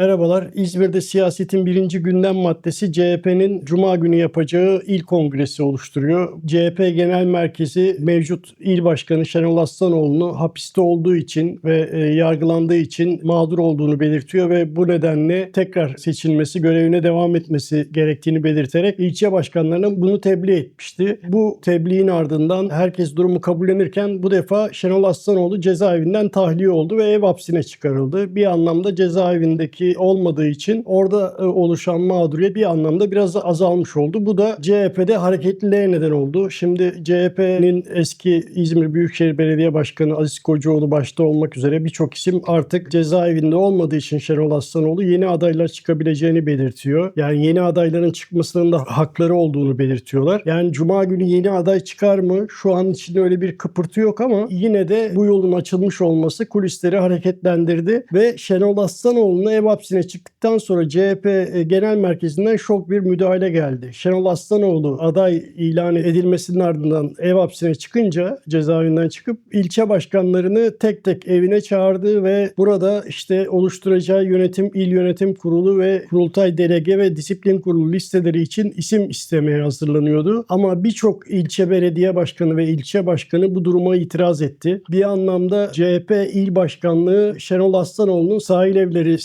Merhabalar. İzmir'de siyasetin birinci gündem maddesi CHP'nin Cuma günü yapacağı il kongresi oluşturuyor. CHP Genel Merkezi mevcut il başkanı Şenol Aslanoğlu'nu hapiste olduğu için ve e, yargılandığı için mağdur olduğunu belirtiyor ve bu nedenle tekrar seçilmesi, görevine devam etmesi gerektiğini belirterek ilçe başkanlarına bunu tebliğ etmişti. Bu tebliğin ardından herkes durumu kabullenirken bu defa Şenol Aslanoğlu cezaevinden tahliye oldu ve ev hapsine çıkarıldı. Bir anlamda cezaevindeki olmadığı için orada e, oluşan mağduriyet bir anlamda biraz da azalmış oldu. Bu da CHP'de hareketliliğe neden oldu. Şimdi CHP'nin eski İzmir Büyükşehir Belediye Başkanı Aziz Kocaoğlu başta olmak üzere birçok isim artık cezaevinde olmadığı için Şenol Aslanoğlu yeni adaylar çıkabileceğini belirtiyor. Yani yeni adayların çıkmasının da hakları olduğunu belirtiyorlar. Yani Cuma günü yeni aday çıkar mı? Şu an içinde öyle bir kıpırtı yok ama yine de bu yolun açılmış olması kulisleri hareketlendirdi ve Şenol Aslanoğlu'na ev hapsine çıktıktan sonra CHP e, Genel Merkezi'nden şok bir müdahale geldi. Şenol Aslanoğlu aday ilan edilmesinin ardından ev hapsine çıkınca cezaevinden çıkıp ilçe başkanlarını tek tek evine çağırdı ve burada işte oluşturacağı yönetim, il yönetim kurulu ve kurultay delege ve disiplin kurulu listeleri için isim istemeye hazırlanıyordu. Ama birçok ilçe belediye başkanı ve ilçe başkanı bu duruma itiraz etti. Bir anlamda CHP il başkanlığı Şenol Aslanoğlu'nun sahil evleri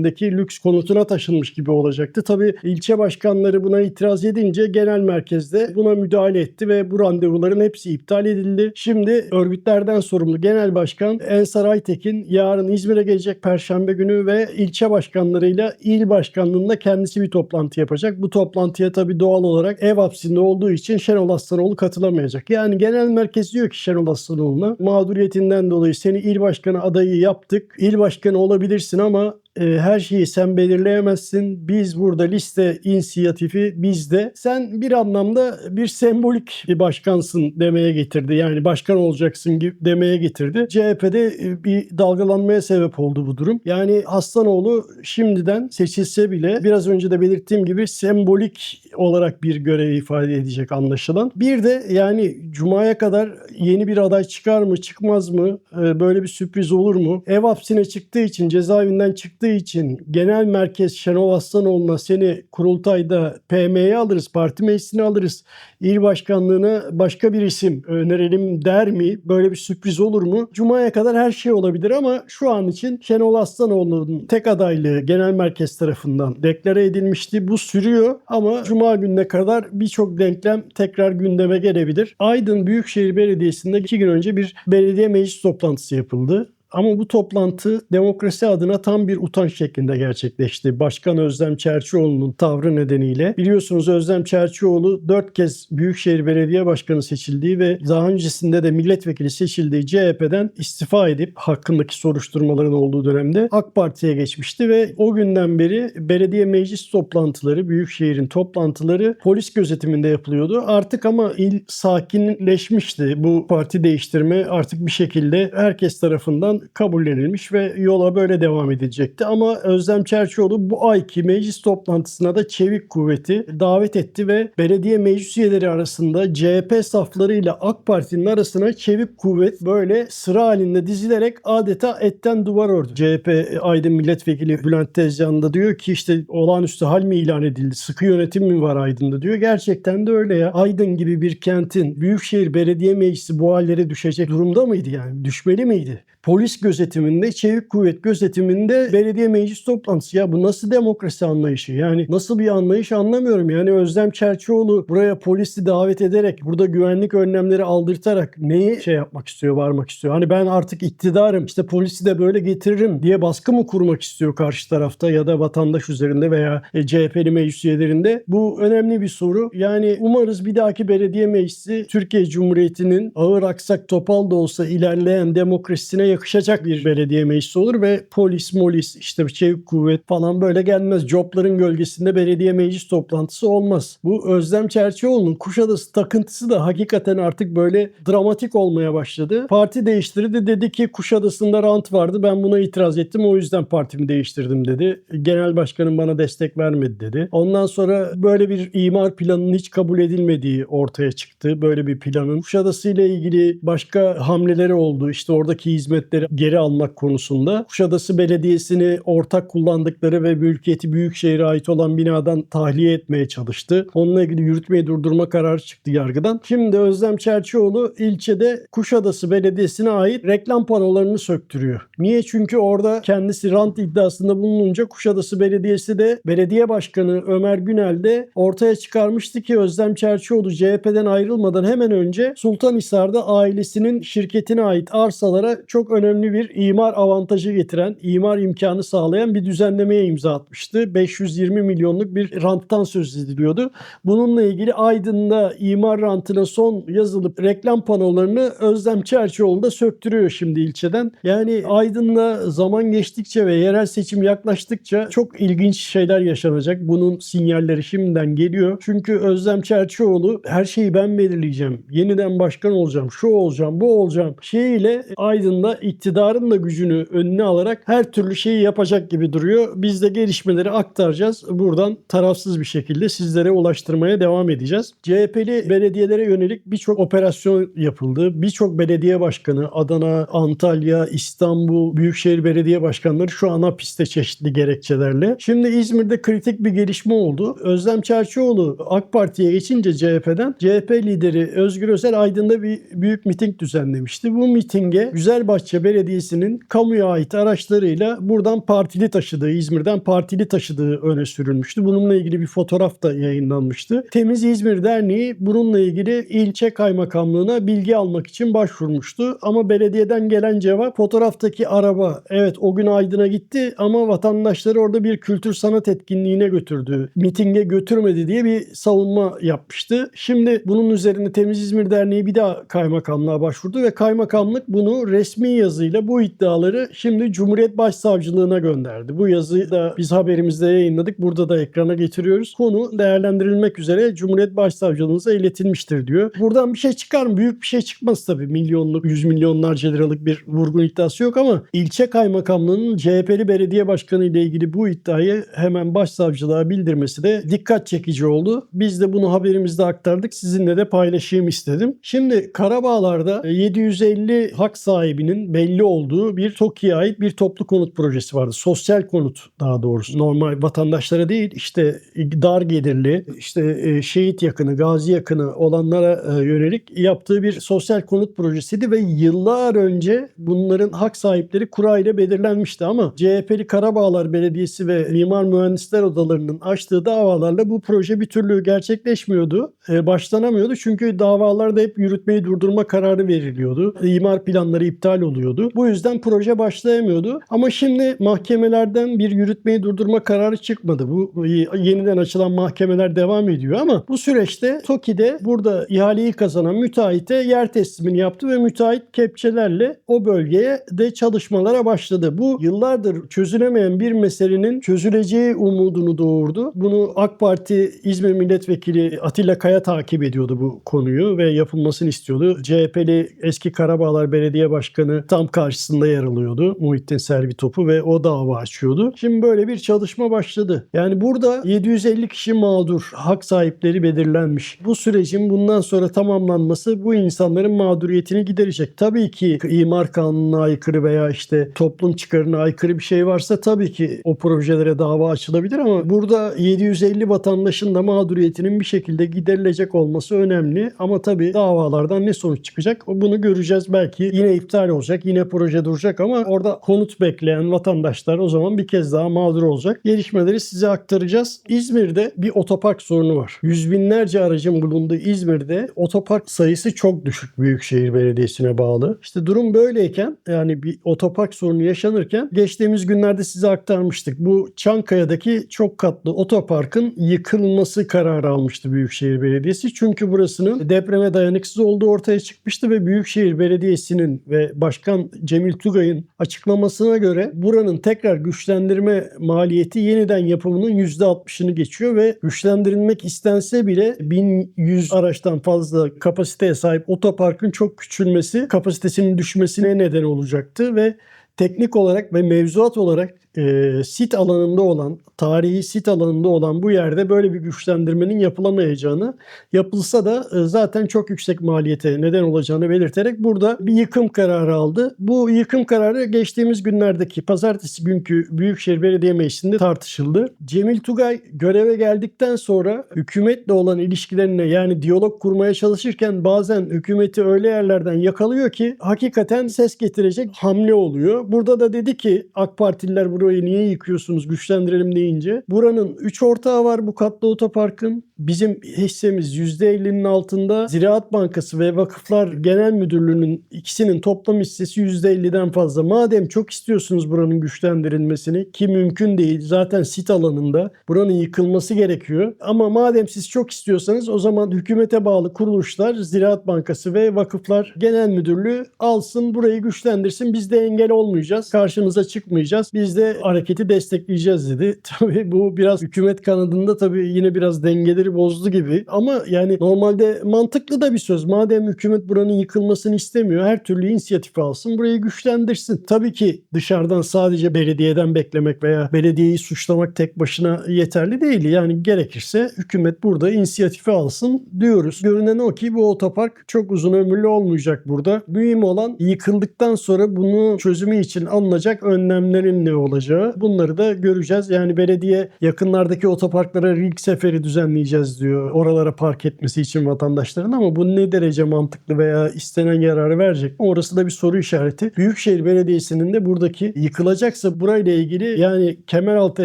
sitesindeki lüks konutuna taşınmış gibi olacaktı. Tabii ilçe başkanları buna itiraz edince genel merkezde buna müdahale etti ve bu randevuların hepsi iptal edildi. Şimdi örgütlerden sorumlu genel başkan Ensar Aytekin yarın İzmir'e gelecek perşembe günü ve ilçe başkanlarıyla il başkanlığında kendisi bir toplantı yapacak. Bu toplantıya tabii doğal olarak ev hapsinde olduğu için Şenol Aslanoğlu katılamayacak. Yani genel merkez diyor ki Şenol Aslanoğlu'na mağduriyetinden dolayı seni il başkanı adayı yaptık. İl başkanı olabilirsin ama e, her şeyi sen belirleyemezsin. Biz burada liste inisiyatifi bizde. Sen bir anlamda bir sembolik bir başkansın demeye getirdi. Yani başkan olacaksın gibi demeye getirdi. CHP'de e, bir dalgalanmaya sebep oldu bu durum. Yani Haslanoğlu şimdiden seçilse bile biraz önce de belirttiğim gibi sembolik olarak bir görev ifade edecek anlaşılan. Bir de yani Cuma'ya kadar yeni bir aday çıkar mı çıkmaz mı? E, böyle bir sürpriz olur mu? Ev hapsine çıktığı için cezaevinden çıktığı için genel merkez Şenol Aslanoğlu'na seni kurultayda PM'ye alırız, parti meclisine alırız, il başkanlığına başka bir isim önerelim der mi? Böyle bir sürpriz olur mu? Cuma'ya kadar her şey olabilir ama şu an için Şenol Aslanoğlu'nun tek adaylığı genel merkez tarafından deklare edilmişti. Bu sürüyor ama Cuma gününe kadar birçok denklem tekrar gündeme gelebilir. Aydın Büyükşehir Belediyesi'nde iki gün önce bir belediye meclis toplantısı yapıldı. Ama bu toplantı demokrasi adına tam bir utanç şeklinde gerçekleşti. Başkan Özlem Çerçioğlu'nun tavrı nedeniyle. Biliyorsunuz Özlem Çerçioğlu dört kez Büyükşehir Belediye Başkanı seçildiği ve daha öncesinde de milletvekili seçildiği CHP'den istifa edip hakkındaki soruşturmaların olduğu dönemde AK Parti'ye geçmişti ve o günden beri belediye meclis toplantıları, Büyükşehir'in toplantıları polis gözetiminde yapılıyordu. Artık ama il sakinleşmişti. Bu parti değiştirme artık bir şekilde herkes tarafından kabullenilmiş ve yola böyle devam edecekti. Ama Özlem Çerçioğlu bu ayki meclis toplantısına da Çevik Kuvveti davet etti ve belediye meclis üyeleri arasında CHP saflarıyla AK Parti'nin arasına Çevik Kuvvet böyle sıra halinde dizilerek adeta etten duvar ördü. CHP Aydın Milletvekili Bülent Tezcan da diyor ki işte olağanüstü hal mi ilan edildi? Sıkı yönetim mi var Aydın'da diyor. Gerçekten de öyle ya. Aydın gibi bir kentin Büyükşehir Belediye Meclisi bu hallere düşecek durumda mıydı yani? Düşmeli miydi? Polis gözetiminde, çevik kuvvet gözetiminde belediye meclis toplantısı. Ya bu nasıl demokrasi anlayışı? Yani nasıl bir anlayış anlamıyorum. Yani Özlem Çerçioğlu buraya polisi davet ederek, burada güvenlik önlemleri aldırtarak neyi şey yapmak istiyor, varmak istiyor? Hani ben artık iktidarım, işte polisi de böyle getiririm diye baskı mı kurmak istiyor karşı tarafta ya da vatandaş üzerinde veya e, CHP'li meclis üyelerinde? Bu önemli bir soru. Yani umarız bir dahaki belediye meclisi Türkiye Cumhuriyeti'nin ağır aksak topal da olsa ilerleyen demokrasisine yakışacak bir belediye meclisi olur ve polis, molis, işte çevik kuvvet falan böyle gelmez. Jobların gölgesinde belediye meclis toplantısı olmaz. Bu Özlem Çerçioğlu'nun Kuşadası takıntısı da hakikaten artık böyle dramatik olmaya başladı. Parti değiştirdi dedi ki Kuşadası'nda rant vardı ben buna itiraz ettim o yüzden partimi değiştirdim dedi. Genel başkanım bana destek vermedi dedi. Ondan sonra böyle bir imar planının hiç kabul edilmediği ortaya çıktı. Böyle bir planın. Kuşadası ile ilgili başka hamleleri oldu. İşte oradaki hizmet hizmetleri geri almak konusunda Kuşadası Belediyesi'ni ortak kullandıkları ve mülkiyeti Büyükşehir'e ait olan binadan tahliye etmeye çalıştı. Onunla ilgili yürütmeyi durdurma kararı çıktı yargıdan. Şimdi Özlem Çerçioğlu ilçede Kuşadası Belediyesi'ne ait reklam panolarını söktürüyor. Niye? Çünkü orada kendisi rant iddiasında bulununca Kuşadası Belediyesi de belediye başkanı Ömer Günel de ortaya çıkarmıştı ki Özlem Çerçioğlu CHP'den ayrılmadan hemen önce Sultanhisar'da ailesinin şirketine ait arsalara çok önemli bir imar avantajı getiren, imar imkanı sağlayan bir düzenlemeye imza atmıştı. 520 milyonluk bir ranttan söz ediliyordu. Bununla ilgili Aydın'da imar rantına son yazılıp reklam panolarını Özlem Çerçioğlu da söktürüyor şimdi ilçeden. Yani Aydın'da zaman geçtikçe ve yerel seçim yaklaştıkça çok ilginç şeyler yaşanacak. Bunun sinyalleri şimdiden geliyor. Çünkü Özlem Çerçioğlu her şeyi ben belirleyeceğim. Yeniden başkan olacağım, şu olacağım, bu olacağım şeyiyle Aydın'da iktidarın da gücünü önüne alarak her türlü şeyi yapacak gibi duruyor. Biz de gelişmeleri aktaracağız. Buradan tarafsız bir şekilde sizlere ulaştırmaya devam edeceğiz. CHP'li belediyelere yönelik birçok operasyon yapıldı. Birçok belediye başkanı Adana, Antalya, İstanbul, Büyükşehir Belediye Başkanları şu an hapiste çeşitli gerekçelerle. Şimdi İzmir'de kritik bir gelişme oldu. Özlem Çerçioğlu AK Parti'ye geçince CHP'den CHP lideri Özgür Özel Aydın'da bir büyük miting düzenlemişti. Bu mitinge Güzelbahçe Belediyesi'nin kamuya ait araçlarıyla buradan partili taşıdığı, İzmir'den partili taşıdığı öne sürülmüştü. Bununla ilgili bir fotoğraf da yayınlanmıştı. Temiz İzmir Derneği bununla ilgili ilçe kaymakamlığına bilgi almak için başvurmuştu. Ama belediyeden gelen cevap fotoğraftaki araba evet o gün Aydın'a gitti ama vatandaşları orada bir kültür sanat etkinliğine götürdü. Mitinge götürmedi diye bir savunma yapmıştı. Şimdi bunun üzerine Temiz İzmir Derneği bir daha kaymakamlığa başvurdu ve kaymakamlık bunu resmi yazıyla bu iddiaları şimdi Cumhuriyet Başsavcılığına gönderdi. Bu yazıyı da biz haberimizde yayınladık. Burada da ekrana getiriyoruz. Konu değerlendirilmek üzere Cumhuriyet Başsavcılığınıza iletilmiştir diyor. Buradan bir şey çıkar mı? Büyük bir şey çıkmaz tabii. Milyonluk, yüz milyonlarca liralık bir vurgun iddiası yok ama ilçe kaymakamlığının CHP'li belediye başkanı ile ilgili bu iddiayı hemen başsavcılığa bildirmesi de dikkat çekici oldu. Biz de bunu haberimizde aktardık. Sizinle de paylaşayım istedim. Şimdi Karabağlar'da 750 hak sahibinin belli olduğu bir TOKİ'ye ait bir toplu konut projesi vardı. Sosyal konut daha doğrusu. Normal vatandaşlara değil işte dar gelirli, işte e, şehit yakını, gazi yakını olanlara e, yönelik yaptığı bir sosyal konut projesiydi ve yıllar önce bunların hak sahipleri kura ile belirlenmişti ama CHP'li Karabağlar Belediyesi ve Mimar Mühendisler Odalarının açtığı davalarla bu proje bir türlü gerçekleşmiyordu. E, başlanamıyordu çünkü davalarda hep yürütmeyi durdurma kararı veriliyordu. İmar planları iptal oluyordu. Bu yüzden proje başlayamıyordu. Ama şimdi mahkemelerden bir yürütmeyi durdurma kararı çıkmadı. Bu yeniden açılan mahkemeler devam ediyor ama bu süreçte TOKİ'de burada ihaleyi kazanan müteahhite yer teslimini yaptı ve müteahhit kepçelerle o bölgeye de çalışmalara başladı. Bu yıllardır çözülemeyen bir meselenin çözüleceği umudunu doğurdu. Bunu AK Parti İzmir Milletvekili Atilla Kaya takip ediyordu bu konuyu ve yapılmasını istiyordu. CHP'li eski Karabağlar Belediye Başkanı tam karşısında yer alıyordu. Muhittin Servi Topu ve o dava açıyordu. Şimdi böyle bir çalışma başladı. Yani burada 750 kişi mağdur, hak sahipleri belirlenmiş. Bu sürecin bundan sonra tamamlanması bu insanların mağduriyetini giderecek. Tabii ki imar kanununa aykırı veya işte toplum çıkarına aykırı bir şey varsa tabii ki o projelere dava açılabilir ama burada 750 vatandaşın da mağduriyetinin bir şekilde giderilecek olması önemli. Ama tabii davalardan ne sonuç çıkacak bunu göreceğiz. Belki yine iptal olacak, yine proje duracak ama orada konut bekleyen vatandaşlar o zaman bir kez daha mağdur olacak. Gelişmeleri size aktaracağız. İzmir'de bir otopark sorunu var. Yüz binlerce aracın bulunduğu İzmir'de otopark sayısı çok düşük Büyükşehir Belediyesi'ne bağlı. İşte durum böyleyken yani bir otopark sorunu yaşanırken geçtiğimiz günlerde size aktarmıştık. Bu Çankaya'daki çok katlı otoparkın yıkılması kararı almıştı Büyükşehir Belediyesi. Çünkü burasının depreme dayanıksız olduğu ortaya çıkmıştı ve Büyükşehir Belediyesi'nin ve Başkan Cemil Tugay'ın açıklamasına göre buranın tekrar güçlendirme maliyeti yeniden yapımının %60'ını geçiyor ve güçlendirilmek istense bile 1100 araçtan fazla kapasiteye sahip otoparkın çok küçülmesi kapasitesinin düşmesine neden olacaktı ve teknik olarak ve mevzuat olarak e, sit alanında olan, tarihi sit alanında olan bu yerde böyle bir güçlendirmenin yapılamayacağını, yapılsa da e, zaten çok yüksek maliyete neden olacağını belirterek burada bir yıkım kararı aldı. Bu yıkım kararı geçtiğimiz günlerdeki pazartesi günkü Büyükşehir Belediye Meclisi'nde tartışıldı. Cemil Tugay göreve geldikten sonra hükümetle olan ilişkilerine yani diyalog kurmaya çalışırken bazen hükümeti öyle yerlerden yakalıyor ki hakikaten ses getirecek hamle oluyor. Burada da dedi ki AK Partililer burayı niye yıkıyorsunuz güçlendirelim deyince buranın 3 ortağı var bu katlı otoparkın. Bizim hissemiz %50'nin altında. Ziraat Bankası ve Vakıflar Genel Müdürlüğü'nün ikisinin toplam hissesi %50'den fazla. Madem çok istiyorsunuz buranın güçlendirilmesini ki mümkün değil zaten sit alanında buranın yıkılması gerekiyor. Ama madem siz çok istiyorsanız o zaman hükümete bağlı kuruluşlar Ziraat Bankası ve Vakıflar Genel Müdürlüğü alsın burayı güçlendirsin. Biz de engel olmayacağız. Karşınıza çıkmayacağız. Biz de hareketi destekleyeceğiz dedi. Tabii bu biraz hükümet kanadında tabii yine biraz dengeleri bozdu gibi. Ama yani normalde mantıklı da bir söz. Madem hükümet buranın yıkılmasını istemiyor her türlü inisiyatif alsın burayı güçlendirsin. Tabii ki dışarıdan sadece belediyeden beklemek veya belediyeyi suçlamak tek başına yeterli değil. Yani gerekirse hükümet burada inisiyatifi alsın diyoruz. Görünen o ki bu otopark çok uzun ömürlü olmayacak burada. Mühim olan yıkıldıktan sonra bunu çözümü için alınacak önlemlerin ne olacağı. Bunları da göreceğiz. Yani belediye yakınlardaki otoparklara ring seferi düzenleyeceğiz diyor. Oralara park etmesi için vatandaşların ama bu ne derece mantıklı veya istenen yararı verecek? Orası da bir soru işareti. Büyükşehir Belediyesi'nin de buradaki yıkılacaksa burayla ilgili yani Kemeraltı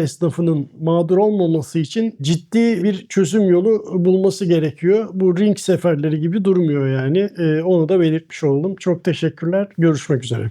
esnafının mağdur olmaması için ciddi bir çözüm yolu bulması gerekiyor. Bu ring seferleri gibi durmuyor yani. Ee, onu da belirtmiş oldum. Çok teşekkürler. Görüşmek üzere.